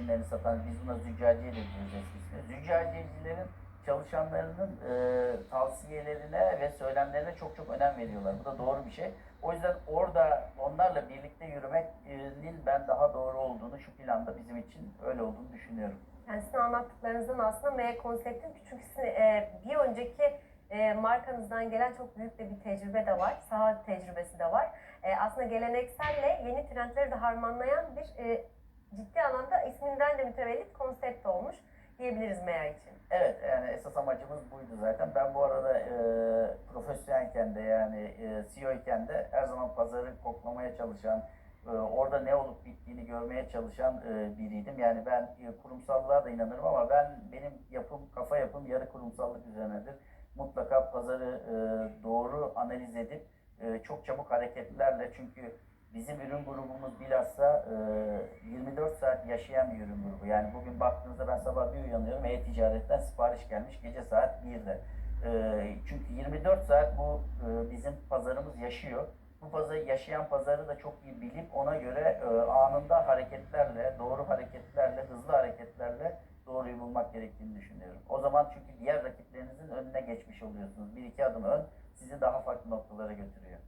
ürünlerini satan, biz buna züccaciye de diyoruz eskisine. Züccaciyecilerin çalışanlarının e, tavsiyelerine ve söylemlerine çok çok önem veriyorlar. Bu da doğru bir şey. O yüzden orada onlarla birlikte yürümenin ben daha doğru olduğunu şu planda bizim için öyle olduğunu düşünüyorum. Yani sizin anlattıklarınızın aslında M konseptin çünkü sizin e, bir önceki e, markanızdan gelen çok büyük de bir tecrübe de var. Saha tecrübesi de var. E, aslında gelenekselle yeni trendleri de harmanlayan bir e, ciddi isminden de mütevellit konsept olmuş diyebiliriz MEA için. Evet yani esas amacımız buydu zaten. Ben bu arada e, profesyonelken de yani e, CEO iken de her zaman pazarı koklamaya çalışan, e, orada ne olup bittiğini görmeye çalışan e, biriydim. Yani ben e, kurumsallığa da inanırım ama ben benim yapım, kafa yapım yarı kurumsallık üzerinedir. Mutlaka pazarı e, doğru analiz edip e, çok çabuk hareketlerle çünkü bizim ürün grubumuz bilhassa e, 24 saat yaşayan bir ürün grubu. Yani bugün baktığınızda ben sabah bir uyanıyorum e-ticaretten sipariş gelmiş gece saat 1'de. E, çünkü 24 saat bu e, bizim pazarımız yaşıyor. Bu pazarı yaşayan pazarı da çok iyi bilip ona göre e, anında hareketlerle, doğru hareketlerle, hızlı hareketlerle doğruyu bulmak gerektiğini düşünüyorum. O zaman çünkü diğer rakiplerinizin önüne geçmiş oluyorsunuz. Bir iki adım ön sizi daha farklı noktalara götürüyor.